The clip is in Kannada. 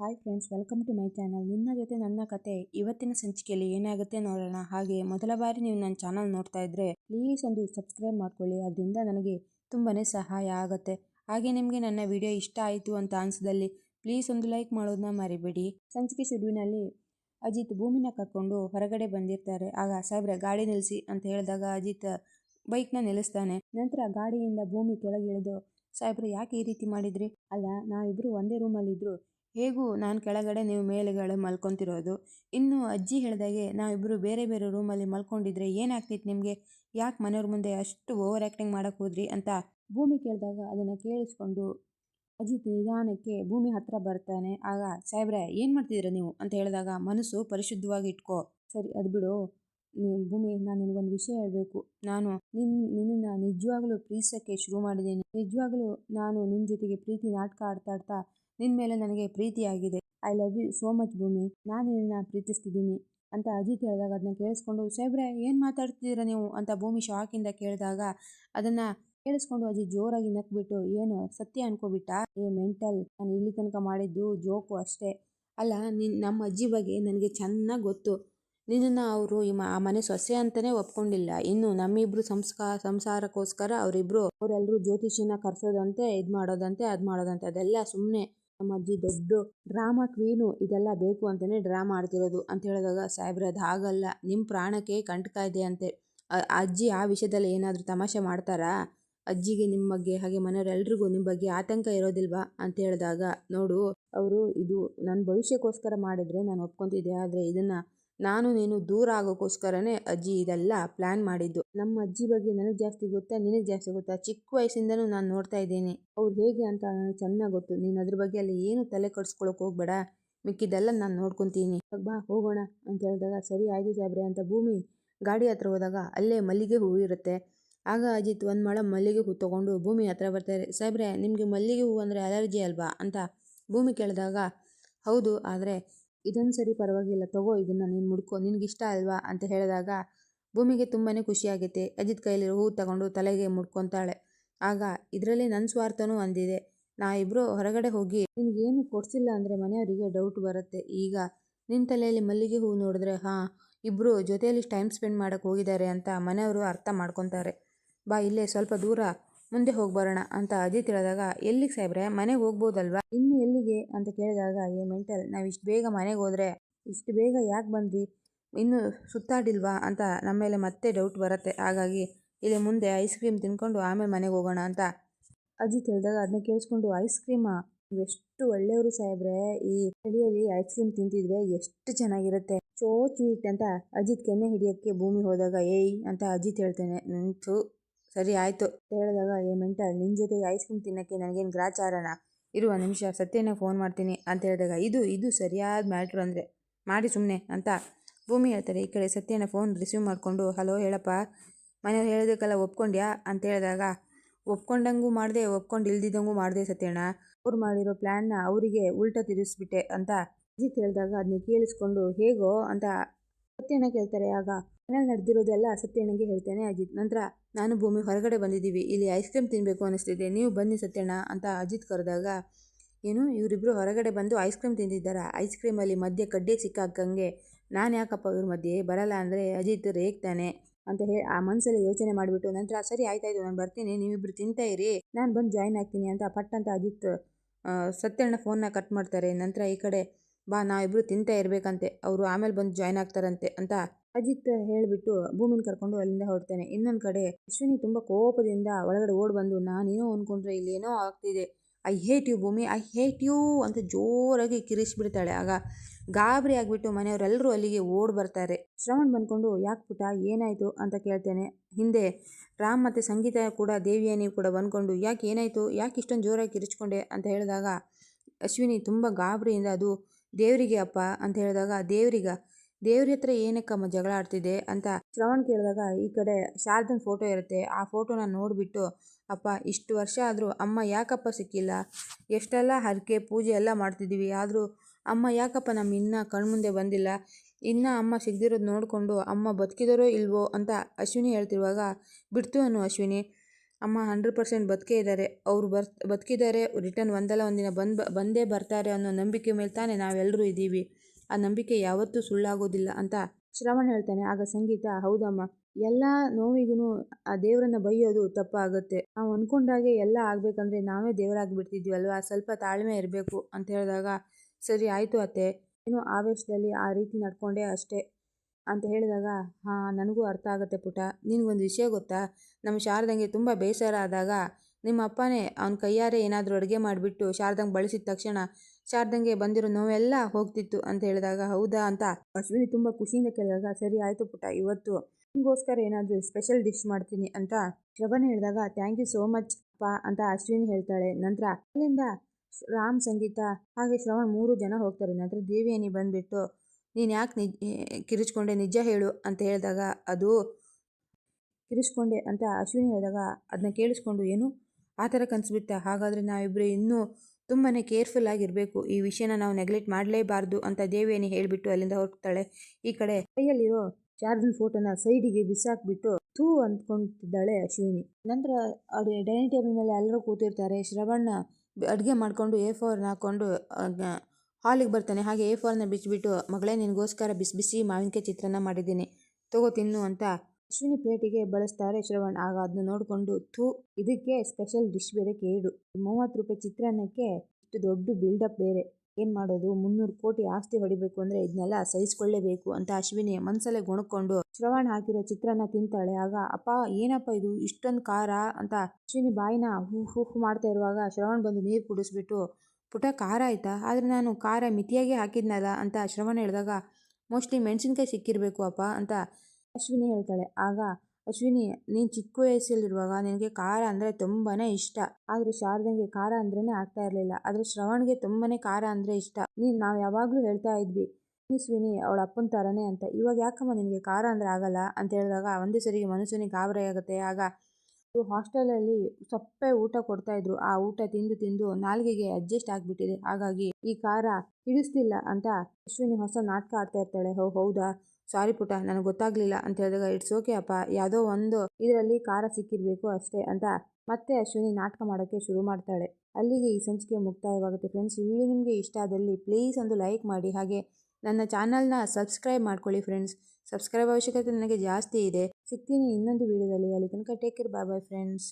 Hi friends welcome to my channel ನಿನ್ನ ಜೊತೆ ನನ್ನ ಕತೆ ಇವತ್ತಿನ ಸಂಚಿಕೆಯಲ್ಲಿ ಏನಾಗುತ್ತೆ ನೋಡೋಣ. ಹಾಗೆ ಮೊದಲ ಬಾರಿ ನೀವು ನನ್ನ ಚಾನಲ್ ನೋಡ್ತಾ ಇದ್ರೆ ಪ್ಲೀಸ್ ಒಂದು ಸಬ್ಸ್ಕ್ರೈಬ್ ಮಾಡ್ಕೊಳ್ಳಿ. ಅದರಿಂದ ನನಗೆ ತುಂಬಾ ಸಹಾಯ ಆಗುತ್ತೆ. ಹಾಗೆ ನಿಮಗೆ ನನ್ನ ವಿಡಿಯೋ ಇಷ್ಟ ಆಯಿತು ಅಂತ ಅನಿಸಿದಲ್ಲಿ ಪ್ಲೀಸ್ ಒಂದು ಲೈಕ್ ಮಾಡೋದನ್ನ ಮರಿಬೇಡಿ. ಸಂಚಿಕೆ ಶುರುವಿನಲ್ಲಿ ಅಜಿತ್ ಭೂಮಿನ ಕರ್ಕೊಂಡು ಹೊರಗಡೆ ಬಂದಿರ್ತಾರೆ. ಆಗ ಸಾಹೇಬ್ರೆ, ಗಾಡಿ ನಿಲ್ಲಿಸಿ ಅಂತ ಹೇಳಿದಾಗ ಅಜಿತ್ ಬೈಕ್ನ ನಿಲ್ಲಿಸ್ತಾನೆ. ನಂತರ ಗಾಡಿಯಿಂದ ಭೂಮಿ ಕೆಳಗಿಳಿದು ಸಾಹೇಬ್ರೆ, ಯಾಕೆ ಈ ರೀತಿ ಮಾಡಿದ್ರಿ? ಅಲ್ಲ ನಾವಿಬ್ಬರು ಒಂದೇ ರೂಮಲ್ಲಿದ್ರು. ಹೇಗೂ ನಾನು ಕೆಳಗಡೆ ನೀವು ಮೇಲುಗಡೆ ಮಲ್ಕೊತಿರೋದು? ಇನ್ನು ಅಜ್ಜಿ ಹೇಳಿದಾಗೆ ನಾವಿಬ್ಬರು ಬೇರೆ ಬೇರೆ ರೂಮಲ್ಲಿ ಮಲ್ಕೊಂಡಿದ್ರೆ ಏನಾಗ್ತಿತ್ತು ನಿಮಗೆ? ಯಾಕೆ ಮನೆಯವ್ರ ಮುಂದೆ ಅಷ್ಟು ಓವರ್ ಆ್ಯಕ್ಟಿಂಗ್ ಮಾಡೋಕ್ಕೆ ಹೋದ್ರಿ ಅಂತ ಭೂಮಿ ಕೇಳಿದಾಗ ಅದನ್ನು ಕೇಳಿಸ್ಕೊಂಡು ಅಜಿತ್ ನಿಧಾನಕ್ಕೆ ಭೂಮಿ ಹತ್ರ ಬರ್ತಾನೆ. ಆಗ ಸಾಹೇಬ್ರೆ, ಏನು ಮಾಡ್ತಿದ್ದೀರ ನೀವು? ಅಂತ ಹೇಳಿದಾಗ ಮನಸ್ಸು ಪರಿಶುದ್ಧವಾಗಿ ಇಟ್ಕೋ. ಸರಿ, ಅದು ಬಿಡು. ಭೂಮಿ, ನಾನು ನಿನಗೊಂದು ವಿಷಯ ಹೇಳಬೇಕು. ನಾನು ನಿನ್ನ ನಿನ್ನನ್ನು ನಿಜವಾಗಲೂ ಪ್ರೀತಿಸೋಕ್ಕೆ ಶುರು ಮಾಡಿದ್ದೀನಿ. ನಿಜವಾಗಲೂ ನಾನು ನಿನ್ನ ಜೊತೆಗೆ ಪ್ರೀತಿ ನಾಟಕ ಆಡ್ತಾ ಆಡ್ತಾ ನಿನ್ನ ಮೇಲೆ ನನಗೆ ಪ್ರೀತಿಯಾಗಿದೆ. I love you so much Bhoomi. ನಾನು ನಿನ್ನ ಪ್ರೀತಿಸ್ತಿದ್ದೀನಿ ಅಂತ ಅಜಿತ್ ಹೇಳಿದಾಗ ಅದನ್ನ ಕೇಳಿಸ್ಕೊಂಡು ಸಾಹೇಬ್ರೆ ಏನು ಮಾತಾಡ್ತಿದ್ದೀರಾ ನೀವು? ಅಂತ ಭೂಮಿ ಶಾಕಿಂದ ಕೇಳಿದಾಗ ಅದನ್ನು ಕೇಳಿಸ್ಕೊಂಡು ಅಜಿತ್ ಜೋರಾಗಿ ನಕ್ಬಿಟ್ಟು, ಏನು, ಸತ್ಯ ಅನ್ಕೋಬಿಟ್ಟ? ಏ, ಮೆಂಟಲ್. ನಾನು ಇಲ್ಲಿ ತನಕ ಮಾಡಿದ್ದು ಜೋಕು ಅಷ್ಟೇ. ಅಲ್ಲ ನಿನ್ನ ನಮ್ಮ ಅಜ್ಜಿ ಬಗ್ಗೆ ನನಗೆ ಚೆನ್ನಾಗಿ ಗೊತ್ತು. ನಿನ್ನನ್ನು ಅವರು ಆ ಮನೆ ಸೊಸೆ ಅಂತಲೇ ಒಪ್ಕೊಂಡಿಲ್ಲ. ಇನ್ನು ನಮ್ಮಿಬ್ರು ಸಂಸ್ಕಾರ ಸಂಸಾರಕ್ಕೋಸ್ಕರ ಅವರಿಬ್ರು ಅವರೆಲ್ಲರೂ ಜ್ಯೋತಿಷಿನ ಕರ್ಸೋದಂತೆ, ಇದು ಮಾಡೋದಂತೆ, ಅದು ಮಾಡೋದಂತೆ. ಅದೆಲ್ಲ ಸುಮ್ಮನೆ ನಮ್ಮ ಅಜ್ಜಿ ದೊಡ್ಡ ಡ್ರಾಮಾ ಕ್ವೀನು. ಇದೆಲ್ಲ ಬೇಕು ಅಂತಲೇ ಡ್ರಾಮಾ ಆಡ್ತಿರೋದು. ಅಂತ ಹೇಳಿದಾಗ, ಸಾಹೇಬ್ರೆ, ಅದು ಹಾಗಲ್ಲ. ನಿಮ್ಮ ಪ್ರಾಣಕ್ಕೆ ಕಂಟಕ ಇದೆ ಅಂತೆ. ಅಜ್ಜಿ ಆ ವಿಷಯದಲ್ಲಿ ಏನಾದರೂ ತಮಾಷೆ ಮಾಡ್ತಾರಾ? ಅಜ್ಜಿಗೆ ನಿಮ್ಮ ಬಗ್ಗೆ, ಹಾಗೆ ಮನೆಯವರೆಲ್ರಿಗೂ ನಿಮ್ಮ ಬಗ್ಗೆ ಆತಂಕ ಇರೋದಿಲ್ವಾ? ಅಂತ ಹೇಳಿದಾಗ, ನೋಡು, ಅವರು ಇದು ನನ್ನ ಭವಿಷ್ಯಕ್ಕೋಸ್ಕರ ಮಾಡಿದರೆ ನಾನು ಒಪ್ಕೊತಿದ್ದೆ. ಆದರೆ ಇದನ್ನು ನಾನು ನೀನು ದೂರ ಆಗೋಕ್ಕೋಸ್ಕರನೇ ಅಜ್ಜಿ ಇದೆಲ್ಲ ಪ್ಲ್ಯಾನ್ ಮಾಡಿದ್ದು. ನಮ್ಮ ಅಜ್ಜಿ ಬಗ್ಗೆ ನನಗೆ ಜಾಸ್ತಿ ಗೊತ್ತಾ? ನಿನಗೆ ಜಾಸ್ತಿ ಗೊತ್ತಾ? ಚಿಕ್ಕ ವಯಸ್ಸಿಂದನೂ ನಾನು ನೋಡ್ತಾ ಇದ್ದೀನಿ. ಅವ್ರು ಹೇಗೆ ಅಂತ ನನಗೆ ಚೆನ್ನಾಗಿ ಗೊತ್ತು. ನೀನು ಅದ್ರ ಬಗ್ಗೆ ಅಲ್ಲಿ ಏನು ತಲೆ ಕಟ್ಸ್ಕೊಳಕ್ಕೆ ಹೋಗ್ಬೇಡ. ಮಿಕ್ಕಿದ್ದೆಲ್ಲ ನಾನು ನೋಡ್ಕೊತೀನಿ. ಬಾ, ಹೋಗೋಣ ಅಂತ ಹೇಳಿದಾಗ, ಸರಿ, ಆಯ್ತು ಸಾಬ್ರೆ ಅಂತ ಭೂಮಿ ಗಾಡಿ ಹತ್ರ ಹೋದಾಗ ಅಲ್ಲೇ ಮಲ್ಲಿಗೆ ಹೂವು ಇರುತ್ತೆ. ಆಗ ಅಜಿತ್ ಒಂದು ಮಳ ಮಲ್ಲಿಗೆ ಹೂ ತೊಗೊಂಡು ಭೂಮಿ ಹತ್ರ ಬರ್ತಾರೆ. ಸಾಬ್ರೆ, ನಿಮಗೆ ಮಲ್ಲಿಗೆ ಹೂವು ಅಂದರೆ ಅಲರ್ಜಿ ಅಲ್ವಾ? ಅಂತ ಭೂಮಿ ಕೇಳಿದಾಗ, ಹೌದು, ಆದರೆ ಇದೊಂದು ಸರಿ ಪರವಾಗಿಲ್ಲ, ತಗೋ ಇದನ್ನು ನೀನು ಮುಡ್ಕೊ, ನಿನಗಿಷ್ಟ ಅಲ್ವಾ? ಅಂತ ಹೇಳಿದಾಗ, ಭೂಮಿಗೆ ತುಂಬಾ ಖುಷಿಯಾಗುತ್ತೆ. ಅಜಿತ್ ಕೈಲಿರೋ ಹೂ ತಗೊಂಡು ತಲೆಗೆ ಮುಡ್ಕೊತಾಳೆ. ಆಗ ಇದರಲ್ಲಿ ನನ್ನ ಸ್ವಾರ್ಥನೂ ಅಂದಿದೆ ನಾ ಇಬ್ಬರು ಹೊರಗಡೆ ಹೋಗಿ ನಿನಗೇನು ಕೊಡಿಸಿಲ್ಲ ಅಂದರೆ ಮನೆಯವರಿಗೆ ಡೌಟ್ ಬರುತ್ತೆ. ಈಗ ನಿನ್ನ ತಲೆಯಲ್ಲಿ ಮಲ್ಲಿಗೆ ಹೂ ನೋಡಿದ್ರೆ, ಹಾಂ ಇಬ್ಬರು ಜೊತೆಯಲ್ಲಿ ಟೈಮ್ ಸ್ಪೆಂಡ್ ಮಾಡೋಕ್ಕೆ ಹೋಗಿದ್ದಾರೆ ಅಂತ ಮನೆಯವರು ಅರ್ಥ ಮಾಡ್ಕೊತಾರೆ. ಬಾ, ಇಲ್ಲೇ ಸ್ವಲ್ಪ ದೂರ ಮುಂದೆ ಹೋಗ್ಬರೋಣ ಅಂತ ಅಜಿತ್ ಹೇಳಿದಾಗ ಎಲ್ಲಿಗೆ ಸಾಹೇಬ್ರೆ? ಮನೆಗೆ ಹೋಗ್ಬೋದಲ್ವಾ? ಇನ್ನು ಎಲ್ಲಿಗೆ? ಅಂತ ಕೇಳಿದಾಗ, ಏ ಮೆಂಟಲ್, ನಾವು ಇಷ್ಟು ಬೇಗ ಮನೆಗೆ ಹೋದರೆ, ಇಷ್ಟು ಬೇಗ ಯಾಕೆ ಬಂದ್ವಿ ಇನ್ನು ಸುತ್ತಾಡಿಲ್ವಾ? ಅಂತ ನಮ್ಮ ಮೇಲೆ ಮತ್ತೆ ಡೌಟ್ ಬರುತ್ತೆ. ಹಾಗಾಗಿ, ಇಲ್ಲಿ ಮುಂದೆ ಐಸ್ ಕ್ರೀಮ್ ತಿನ್ಕೊಂಡು ಆಮೇಲೆ ಮನೆಗೆ ಹೋಗೋಣ ಅಂತ ಅಜಿತ್ ಹೇಳಿದಾಗ ಅದನ್ನ ಕೇಳಿಸ್ಕೊಂಡು ಐಸ್ ಕ್ರೀಮ ಎಷ್ಟು ಒಳ್ಳೆಯವರು ಸಾಹೇಬ್ರೆ. ಈ ಚಳಿಯಲ್ಲಿ ಐಸ್ ಕ್ರೀಮ್ ತಿಂತಿದ್ರೆ ಎಷ್ಟು ಚೆನ್ನಾಗಿರುತ್ತೆ. ಚೋ ಸ್ವೀಟ್ ಅಂತ ಅಜಿತ್ ಕೆನ್ನೆ ಹಿಡಿಯೋಕ್ಕೆ ಭೂಮಿ ಹೋದಾಗ, ಏಯ್ ಅಂತ ಅಜಿತ್ ಹೇಳ್ತೇನೆ. ನಿಂತು ಸರಿ ಆಯಿತು. ಹೇಳಿದಾಗ, ಏ ಮೆಂಟಲ್ ನಿನ್ನ ಜೊತೆಗೆ ಐಸ್ ಕ್ರೀಮ್ ತಿನ್ನೋಕ್ಕೆ ನನಗೇನು ಗ್ರಾಚಾರನ? ಇರುವ ನಿಮಿಷ ಸತ್ಯನ ಫೋನ್ ಮಾಡ್ತೀನಿ. ಅಂತ ಹೇಳಿದಾಗ, ಇದು ಇದು ಸರಿಯಾದ ಮ್ಯಾಟ್ರ್ ಅಂದರೆ, ಮಾಡಿ ಸುಮ್ಮನೆ ಅಂತ ಭೂಮಿ ಹೇಳ್ತಾರೆ. ಈ ಕಡೆ ಸತ್ಯನ ಫೋನ್ ರಿಸೀವ್ ಮಾಡಿಕೊಂಡು, ಹಲೋ, ಹೇಳಪ್ಪ, ಮನೆಯವ್ರು ಹೇಳೋದಕ್ಕೆಲ್ಲ ಒಪ್ಕೊಂಡ್ಯಾ? ಅಂತ ಹೇಳಿದಾಗ, ಒಪ್ಕೊಂಡಂಗೂ ಮಾಡಿದೆ ಒಪ್ಕೊಂಡು ಇಲ್ದಿದ್ದಂಗೂ ಮಾಡಿದೆ ಸತ್ಯಣ್ಣ. ಅವ್ರು ಮಾಡಿರೋ ಪ್ಲ್ಯಾನ್ನ ಅವರಿಗೆ ಉಲ್ಟ ತಿರುಗಿಸ್ಬಿಟ್ಟೆ ಅಂತ ಅಜಿತ್ ಹೇಳಿದಾಗ ಅದನ್ನ ಕೇಳಿಸ್ಕೊಂಡು ಹೇಗೋ ಅಂತ ಸತ್ಯಣ್ಣ ಕೇಳ್ತಾರೆ. ಆಗ ಮನೇಲಿ ನಡೆದಿರೋದೆಲ್ಲ ಸತ್ಯಣ್ಣಗೆ ಹೇಳ್ತೇನೆ, ಅಜಿತ್. ನಂತರ ನಾನು ಭೂಮಿ ಹೊರಗಡೆ ಬಂದಿದ್ದೀವಿ. ಇಲ್ಲಿ ಐಸ್ ಕ್ರೀಮ್ ತಿನ್ನಬೇಕು ಅನಿಸ್ತಿದೆ ನೀವು ಬನ್ನಿ ಸತ್ಯಣ್ಣ ಅಂತ ಅಜಿತ್ ಕರೆದಾಗ, ಏನು ಇವರಿಬ್ಬರು ಹೊರಗಡೆ ಬಂದು ಐಸ್ ಕ್ರೀಮ್ ತಿಂದಿದ್ದಾರೆ? ಐಸ್ ಕ್ರೀಮಲ್ಲಿ ಮಧ್ಯೆ ಕಡ್ಡೆ ಸಿಕ್ಕಾಕಂಗೆ ನಾನು ಯಾಕಪ್ಪ ಇವ್ರ ಮಧ್ಯೆ? ಬರಲ್ಲ ಅಂದರೆ ಅಜಿತ್ ರೇಗ್ತಾನೆ ಅಂತ ಹೇಳಿ ಆ ಮನಸ್ಸಲ್ಲಿ ಯೋಚನೆ ಮಾಡಿಬಿಟ್ಟು, ನಂತರ ಸರಿ, ಆಯ್ತಾಯ್ತು, ನಾನು ಬರ್ತೀನಿ. ನೀವಿಬ್ಬರು ತಿಂತಾ ಇರಿ. ನಾನು ಬಂದು ಜಾಯ್ನ್ ಆಗ್ತೀನಿ ಅಂತ ಪಟ್ ಅಂತ ಅಜಿತ್ ಸತ್ಯಣ್ಣ ಫೋನ್ನ ಕಟ್ ಮಾಡ್ತಾರೆ. ನಂತರ ಈ ಕಡೆ, ಬಾ ನಾವಿಬ್ಬರು ತಿಂತಾ ಇರಬೇಕಂತೆ. ಅವರು ಆಮೇಲೆ ಬಂದು ಜಾಯ್ನ್ ಆಗ್ತಾರಂತೆ ಅಂತ ಅಜಿತ್ ಹೇಳಿಬಿಟ್ಟು ಭೂಮಿನ ಕರ್ಕೊಂಡು ಅಲ್ಲಿಂದ ಹೊರಡ್ತಾನೆ. ಇನ್ನೊಂದು ಕಡೆ ಅಶ್ವಿನಿ ತುಂಬ ಕೋಪದಿಂದ ಒಳಗಡೆ ಓಡ್ ಬಂದು, ನಾನೇನೋ ಅಂದ್ಕೊಂಡ್ರೆ ಇಲ್ಲೇನೋ ಆಗ್ತಿದೆ. I hate you Bhoomi. I hate you ಅಂತ ಜೋರಾಗಿ ಕಿರಿಸ್ಬಿಡ್ತಾಳೆ. ಆಗ ಗಾಬರಿ ಆಗಿಬಿಟ್ಟು ಮನೆಯವರೆಲ್ಲರೂ ಅಲ್ಲಿಗೆ ಓಡ್ ಬರ್ತಾರೆ. ಶ್ರವಣ್ ಬಂದ್ಕೊಂಡು, ಯಾಕೆ ಪುಟ ಏನಾಯಿತು? ಅಂತ ಕೇಳ್ತೇನೆ. ಹಿಂದೆ ರಾಮ್ ಮತ್ತು ಸಂಗೀತ ಕೂಡ ದೇವಿಯಾನಿ ಕೂಡ ಬಂದ್ಕೊಂಡು, ಯಾಕೆ ಏನಾಯಿತು? ಯಾಕೆ ಇಷ್ಟೊಂದು ಜೋರಾಗಿ ಕಿರಿಚ್ಕೊಂಡೆ? ಅಂತ ಹೇಳಿದಾಗ, ಅಶ್ವಿನಿ ತುಂಬ ಗಾಬರಿಯಿಂದ, ಅದು ದೇವರಿಗೆ ಅಪ್ಪ ಅಂತ ಹೇಳಿದಾಗ, ದೇವರಿಗ ದೇವ್ರ ಹತ್ರ ಏನಕ್ಕಮ್ಮ ಜಗಳ ಆಡ್ತಿದೆ ಅಂತ ಶ್ರವಣ್ ಕೇಳಿದಾಗ, ಈ ಕಡೆ ಶಾರದನ್ ಫೋಟೋ ಇರುತ್ತೆ. ಆ ಫೋಟೋನ ನೋಡಿಬಿಟ್ಟು, ಅಪ್ಪ, ಇಷ್ಟು ವರ್ಷ ಆದರೂ ಅಮ್ಮ ಯಾಕಪ್ಪ ಸಿಕ್ಕಿಲ್ಲ? ಎಷ್ಟೆಲ್ಲ ಹರಕೆ, ಪೂಜೆ ಎಲ್ಲ ಮಾಡ್ತಿದ್ದೀವಿ. ಆದರೂ ಅಮ್ಮ ಯಾಕಪ್ಪ ನಮ್ಮ ಇನ್ನೂ ಕಣ್ಮುಂದೆ ಬಂದಿಲ್ಲ? ಇನ್ನ ಅಮ್ಮ ಸಿಗದಿರೋದು ನೋಡಿಕೊಂಡು ಅಮ್ಮ ಬದುಕಿದರೋ ಇಲ್ವೋ? ಅಂತ ಅಶ್ವಿನಿ ಹೇಳ್ತಿರುವಾಗ, ಬಿಡ್ತು ಅನ್ನು ಅಶ್ವಿನಿ. ಅಮ್ಮ ಹಂಡ್ರೆಡ್ ಪರ್ಸೆಂಟ್ ಬದುಕೇ ಇದ್ದಾರೆ ಅವರು ಬರ್ ಬದುಕಿದ್ದಾರೆ ರಿಟರ್ನ್ ಒಂದಲ್ಲ ಒಂದಿನ ಬಂದು, ಬಂದೇ ಬರ್ತಾರೆ ಅನ್ನೋ ನಂಬಿಕೆ ಮೇಲೆ ತಾನೇ ನಾವೆಲ್ಲರೂ ಇದ್ದೀವಿ ಆ ನಂಬಿಕೆ ಯಾವತ್ತೂ ಸುಳ್ಳಾಗೋದಿಲ್ಲ ಅಂತ ಶ್ರವಣ್ ಹೇಳ್ತಾನೆ. ಆಗ ಸಂಗೀತ, ಹೌದಮ್ಮ, ಎಲ್ಲ ನೋವಿಗೂ ಆ ದೇವರನ್ನ ಬೈಯೋದು ತಪ್ಪಾಗುತ್ತೆ. ನಾವು ಅಂದ್ಕೊಂಡಾಗೆ ಎಲ್ಲ ಆಗಬೇಕಂದ್ರೆ ನಾವೇ ದೇವರಾಗ್ಬಿಡ್ತಿದ್ವಿ ಅಲ್ವಾ ಸ್ವಲ್ಪ ತಾಳ್ಮೆ ಇರಬೇಕು ಅಂತ ಹೇಳಿದಾಗ, ಸರಿ ಆಯಿತು ಅತ್ತೆ, ಏನು ಆವೇಶದಲ್ಲಿ ಆ ರೀತಿ ನಡ್ಕೊಂಡೆ ಅಷ್ಟೇ ಅಂತ ಹೇಳಿದಾಗ, ಹಾಂ, ನನಗೂ ಅರ್ಥ ಆಗುತ್ತೆ ಪುಟ. ನಿನಗೊಂದು ವಿಷಯ ಗೊತ್ತಾ? ನಮ್ಮ ಶಾರದಂಗೆ ತುಂಬ ಬೇಸರ ಆದಾಗ ನಿಮ್ಮ ಅಪ್ಪನೇ, ಅವನ ಕೈಯಾರೆ ಏನಾದರೂ ಅಡುಗೆ ಮಾಡಿಬಿಟ್ಟು ಶಾರದಂಗೆ ಬಳಸಿದ ತಕ್ಷಣ ಶಾರದಂಗೆ ಬಂದಿರೋ ನೋವೆಲ್ಲ ಹೋಗ್ತಿತ್ತು ಅಂತ ಹೇಳಿದಾಗ, ಹೌದಾ ಅಂತ ಅಶ್ವಿನಿ ತುಂಬ ಖುಷಿಯಿಂದ ಕೇಳಿದಾಗ, ಸರಿ ಆಯಿತು ಪುಟ ಇವತ್ತು ನಿಮಗೋಸ್ಕರ ಏನಾದರೂ ಸ್ಪೆಷಲ್ ಡಿಶ್ ಮಾಡ್ತೀನಿ ಅಂತ ಶ್ರವಣ್ ಹೇಳಿದಾಗ ಥ್ಯಾಂಕ್ ಯು ಸೋ ಮಚ್ ಅಪ್ಪ ಅಂತ ಅಶ್ವಿನಿ ಹೇಳ್ತಾಳೆ. ನಂತರ ಅಲ್ಲಿಂದ ರಾಮ್ ಸಂಗೀತ, ಹಾಗೆ ಶ್ರವಣ್ ಮೂರು ಜನ ಹೋಗ್ತಾರೆ. ನಂತರ ದೇವಿಯನಿ ಬಂದುಬಿಟ್ಟು, ನೀನು ಯಾಕೆ ನಿಜ ಕಿರಿಚ್ಕೊಂಡೆ ನಿಜ ಹೇಳು ಅಂತ ಹೇಳಿದಾಗ, ಅದು ಕಿರಿಸ್ಕೊಂಡೆ ಅಂತ ಅಶ್ವಿನಿ ಹೇಳಿದಾಗ ಅದನ್ನ ಕೇಳಿಸ್ಕೊಂಡು, ಏನು? ಆ ಥರ ಕನ್ಸ್ಬಿಡ್ತಾ ಹಾಗಾದರೆ ನಾವಿಬ್ಬರು ಇನ್ನೂ ತುಂಬಾ ಕೇರ್ಫುಲ್ ಆಗಿರಬೇಕು. ಈ ವಿಷಯನ ನಾವು ನೆಗ್ಲೆಕ್ಟ್ ಮಾಡಲೇಬಾರ್ದು ಅಂತ ದೇವಿಯನ್ನು ಹೇಳಿಬಿಟ್ಟು ಅಲ್ಲಿಂದ ಹೋಗ್ತಾಳೆ ಈ ಕಡೆ ಕೈಯಲ್ಲಿರೋ ಚಾರ್ಜ್ ಫೋಟೋನ ಸೈಡಿಗೆ ಬಿಸಾಕ್ಬಿಟ್ಟು ಥೂ ಅಂದ್ಕೊಂತಿದ್ದಾಳೆ ಅಶ್ವಿನಿ. ನಂತರ ಡೈನಿಂಗ್ ಟೇಬಲ್ ಮೇಲೆ ಎಲ್ಲರೂ ಕೂತಿರ್ತಾರೆ. ಶ್ರವಣ್ಣ ಅಡುಗೆ ಮಾಡಿಕೊಂಡು ಎ ಫೋರ್ನ ಹಾಕ್ಕೊಂಡು ಹಾಲಿಗೆ ಬರ್ತಾನೆ. ಹಾಗೆ ಎ ಫೋರ್ನ ಬಿಚ್ಚಿಬಿಟ್ಟು, ಮಗಳೇ, ನಿನಗೋಸ್ಕರ ಬಿಸಿ ಬಿಸಿ ಮಾವಿನಕಾಯಿ ಚಿತ್ರಾನ್ನ ಮಾಡಿದ್ದೀನಿ. ತಗೋ ತಿನ್ನು ಅಂತ ಅಶ್ವಿನಿ ಪ್ಲೇಟಿಗೆ ಬಳಸ್ತಾರೆ ಶ್ರವಣ್. ಆಗ ಅದನ್ನ ನೋಡಿಕೊಂಡು ಥೂ, ಇದಕ್ಕೆ ಸ್ಪೆಷಲ್ ಡಿಶ್ ಬೇರೆ ಕೇಡು. ಮೂವತ್ತು ರೂಪಾಯಿ ಚಿತ್ರಾನ್ನಕ್ಕೆ ಇಷ್ಟು ದೊಡ್ಡ ಬಿಲ್ಡಪ್ ಬೇರೆ. ಏನು ಮಾಡೋದು? ಮುನ್ನೂರು ಕೋಟಿ ಆಸ್ತಿ ಹೊಡಿಬೇಕು ಅಂದರೆ ಇದನ್ನೆಲ್ಲ ಸಹಿಸ್ಕೊಳ್ಳೇಬೇಕು ಅಂತ ಅಶ್ವಿನಿ ಮನಸ್ಸಲ್ಲೇ ಗುಣಕೊಂಡು ಶ್ರವಣ್ ಹಾಕಿರೋ ಚಿತ್ರಾನ್ನ ತಿಂತಾಳೆ. ಆಗ, ಅಪ್ಪ, ಏನಪ್ಪ ಇದು? ಇಷ್ಟೊಂದು ಖಾರ? ಅಂತ ಅಶ್ವಿನಿ ಬಾಯಿನ ಹೂ ಹೂ ಮಾಡ್ತಾ ಇರುವಾಗ ಶ್ರವಣ್ ಬಂದು ನೀರು ಕುಡಿಸ್ಬಿಟ್ಟು ಪುಟ ಖಾರ ಆಯ್ತಾ? ಆದರೆ ನಾನು ಖಾರ ಮಿತಿಯಾಗಿ ಹಾಕಿದ್ನಲ್ಲ? ಅಂತ ಶ್ರವಣ್ ಹೇಳಿದಾಗ, ಮೋಸ್ಟ್ಲಿ ಮೆಣಸಿನ್ಕಾಯಿ ಸಿಕ್ಕಿರಬೇಕು ಅಪ್ಪ, ಅಂತ ಅಶ್ವಿನಿ ಹೇಳ್ತಾಳೆ, ಆಗ ಅಶ್ವಿನಿ, ನೀನು ಚಿಕ್ಕ ವಯಸ್ಸಲ್ಲಿರುವಾಗ ನಿನಗೆ ಖಾರ ಅಂದರೆ ತುಂಬಾ ಇಷ್ಟ. ಆದರೆ ಶಾರದಂಗೆ ಖಾರ ಅಂದ್ರೇ ಆಗ್ತಾ ಇರಲಿಲ್ಲ. ಆದರೆ ಶ್ರವಣ್ಗೆ ತುಂಬಾ ಖಾರ ಅಂದರೆ ಇಷ್ಟ. ನೀನು ನಾವು ಯಾವಾಗಲೂ ಹೇಳ್ತಾ ಇದ್ವಿ ಅಶ್ವಿನಿ, ಅವಳ ಅಪ್ಪನ ಥರನೇ ಅಂತ. ಇವಾಗ ಯಾಕಮ್ಮ ನಿನಗೆ ಖಾರ ಅಂದರೆ ಆಗಲ್ಲ? ಅಂತ ಹೇಳಿದಾಗ ಒಂದೇ ಸರಿಗೆ ಮನಸ್ಸಿನಿಗೆ ಗಾಬರಿ ಆಗುತ್ತೆ. ಆಗ ಹಾಸ್ಟೆಲಲ್ಲಿ ಸೊಪ್ಪೆ ಊಟ ಕೊಡ್ತಾಯಿದ್ರು ಆ ಊಟ ತಿಂದು ತಿಂದು ನಾಲ್ಗೆಗೆ ಅಡ್ಜಸ್ಟ್ ಆಗಿಬಿಟ್ಟಿದೆ. ಹಾಗಾಗಿ ಈ ಖಾರ ಹಿಡಿಸ್ತಿಲ್ಲ ಅಂತ ಅಶ್ವಿನಿ ಹೊಸ ನಾಟಕ ಆಡ್ತಾ ಇರ್ತಾಳೆ. ಹೋ ಹೌದಾ? ಸಾರಿ ಪುಟ ನನಗೆ ಗೊತ್ತಾಗ್ಲಿಲ್ಲ ಅಂತ ಹೇಳಿದಾಗ, ಇಟ್ಸ್ ಓಕೆ ಅಪ್ಪ, ಯಾವುದೋ ಒಂದು ಇದರಲ್ಲಿ ಖಾರ ಸಿಕ್ಕಿರಬೇಕು ಅಷ್ಟೇ ಅಂತ ಮತ್ತೆ ಅಶ್ವಿನಿ ನಾಟಕ ಮಾಡೋಕ್ಕೆ ಶುರು ಮಾಡ್ತಾಳೆ. ಅಲ್ಲಿಗೆ ಈ ಸಂಚಿಕೆ ಮುಕ್ತಾಯವಾಗುತ್ತೆ. ಫ್ರೆಂಡ್ಸ್, ಈ ವಿಡಿಯೋ ನಿಮಗೆ ಇಷ್ಟ ಆದಲ್ಲಿ ಪ್ಲೀಸ್ ಒಂದು ಲೈಕ್ ಮಾಡಿ. ಹಾಗೆ ನನ್ನ ಚಾನಲ್ನ ಸಬ್ಸ್ಕ್ರೈಬ್ ಮಾಡ್ಕೊಳ್ಳಿ ಫ್ರೆಂಡ್ಸ್. ಸಬ್ಸ್ಕ್ರೈಬ್ ಅವಶ್ಯಕತೆ ನನಗೆ ಜಾಸ್ತಿ ಇದೆ. ಸಿಗ್ತೀನಿ ಇನ್ನೊಂದು ವಿಡಿಯೋದಲ್ಲಿ. ಅಲ್ಲಿ ತನಕ take care, bye bye friends.